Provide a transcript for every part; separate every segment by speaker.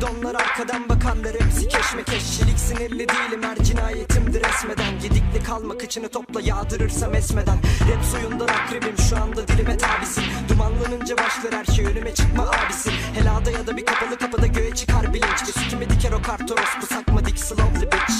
Speaker 1: Dinle şimdi kesmeden delikli donlar arkadan bakanlar hepsi keşmekeş Çelik sinirli değilim her cinayetimdir esmeden. Gedikli kalma kıçını topla yağdırırsam esmeden. Rap suyundan akrebim şu anda dilime tabisin Dumanlanınca başlar her şey önüme çıkma abisin Helada ya da bir kapalı kapıda göğe çıkar bilinç. Sikimi diker o kartoros bu sakma dik slowly bitch.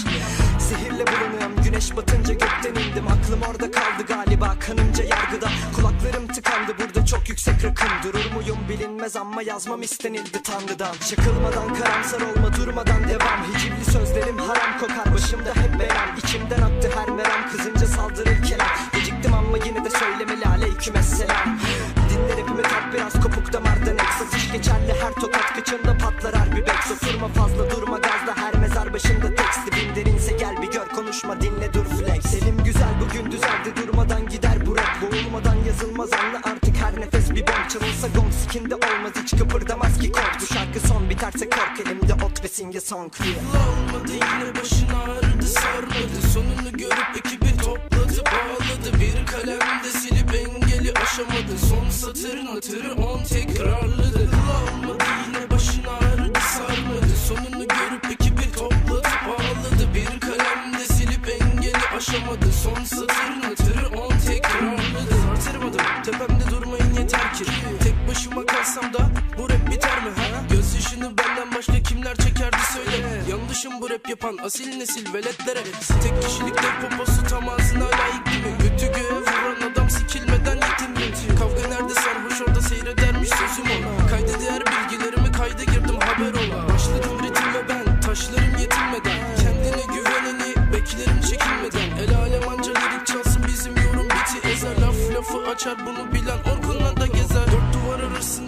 Speaker 1: Sihirle bulunuyorum güneş batınca gökten indim. Aklım orada kaldı galiba kanımca yargıda. Kulaklarım tıkandı burada çok yüksek rakım. Durur muyum bilinmez ama yazmam istenildi tanrıdan. Çakılmadan karamsar olma durmadan devam. Hicivli sözlerim haram kokar başımda hep belam İçimden aktı her meram kızınca saldırır kelam. Geciktim ama yine de söylemeli aleykümesselam Dinle rapimi tat biraz kopuk damardan eksas. İş geçerli her tokat kıçında patlar her bir bek Oturma fazla durma gazla her mezar başında teksti Bin derinse gel bir gör konuşma dinle dur flex. Elim güzel bugün düzeldi durmadan gider bu rap. Boğulmadan yazılmaz anla artık her nefes bir bomb Çalınsa sikinde olmaz hiç kıpırdamaz ki kod Bu şarkı son biterse kork elimde ot ve singe song
Speaker 2: Olmadı yine başın ağrıdı sarmadı. Sonunu görüp ekibi topladı bağladı. Bir kalemde silip engeli aşamadı. Son satırın hatırı on tekrarladı. Olmadı yine başın ağrıdı sarmadı. Sonunu görüp ekibi topladı bağladı. Bir kalemde silip engeli aşamadı. Son satırın hatırı on tekrarladı. Artırmadım tepemde durmayın yeter ki başıma kalsam da bu rap biter mi ha? Gözyaşını benden başka kimler çekerdi söyle. Yanlışım bu rap yapan asil nesil veletlere. Tek kişilikler poposu tam ağzına layık gibi Götü göğe vuran adam sikilmeden yetim mi? Kavga nerede sarhoş orada seyredermiş sözüm ona. Kayda değer bilgilerimi kayda girdim haber ola. Başladım ritimle ben taşlarım yetinmeden. Kendine güveneni beklerim çekinmeden. El alem anca lirik çalsın bizim yorum biti. Ezer Laf lafı açar bunu bilen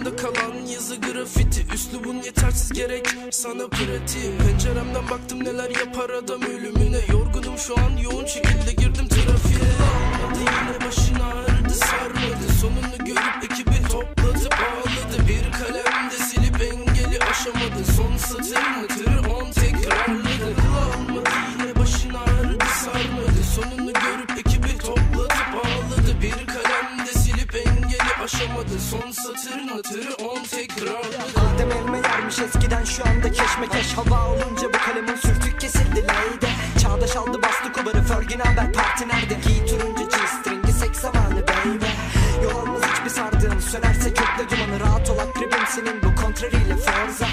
Speaker 2: arasında kalan yazı grafiti Üslubun yetersiz gerek. Sana pratik Penceremden baktım neler yapar adam ölümüne. Yorgunum şu an yoğun şekilde girdim trafiğe. Olmadı yine başın aşamadı Son satırın hatırı on tekrarladı
Speaker 1: Adem elme yermiş eskiden şu anda keşmekeş. Hava olunca bu kalemin sürtük kesildi leyde. Çağdaş aldı bastı kubarı. Fergin haber parti nerede? Giy turuncu G-stringi seks zamanı baby. Yol almaz hiçbir sardığım sönerse kökle dumanı. Rahat ol akribim senin bu kontrariyle forza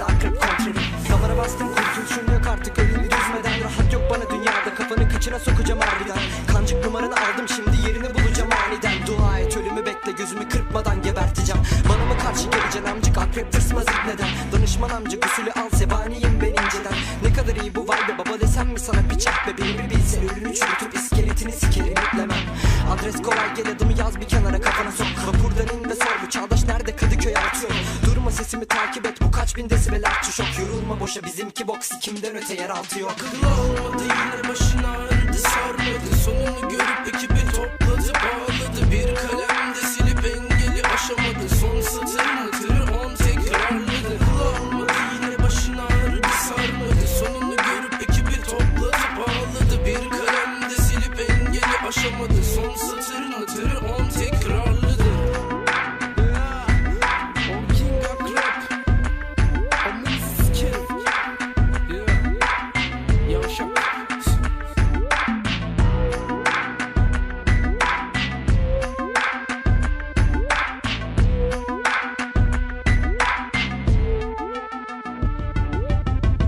Speaker 1: sisse akrep kontrerim Kalara bastım kurtuluşun yok artık ölümü düzmeden Rahat yok bana dünyada. Kafanı kıçına sokacağım harbiden Kancık numaranı aldım şimdi yerini bulacağım aniden. Dua et ölümü bekle gözümü kırpmadan geberteceğim. Bana mı karşı geleceksin amcık? Akrep tırsmaz neden Danışman amcık usulü al sebaniyim ben inceden. Ne kadar iyi bu vibe baba desem mi sana? Piçak be Beni bir bilse ölünü çürütüp iskeletini sikerim yüklemem Adres kolay gel adımı yaz bir kenara kafana sok. Vapurdan in ve sor bu çağdaş nerede? Kadıköy atıyor Durma sesimi takip et kaç bin desibel artçı şok Yorulma boşa bizimki boks. Kimden öte yer altı yok
Speaker 2: Olmadı yine başın ağrıdı sarmadı. Sonunu görüp ekibi topladı bağladı. Bir kalemde silip engeli aşamadı. Son satırın hatırı on tekrarladı. Olmadı yine başın ağrıdı sarmadı. Sonunu görüp ekibi topladı bağladı. Bir kalemde silip engeli aşamadı. Son satırın hatırı on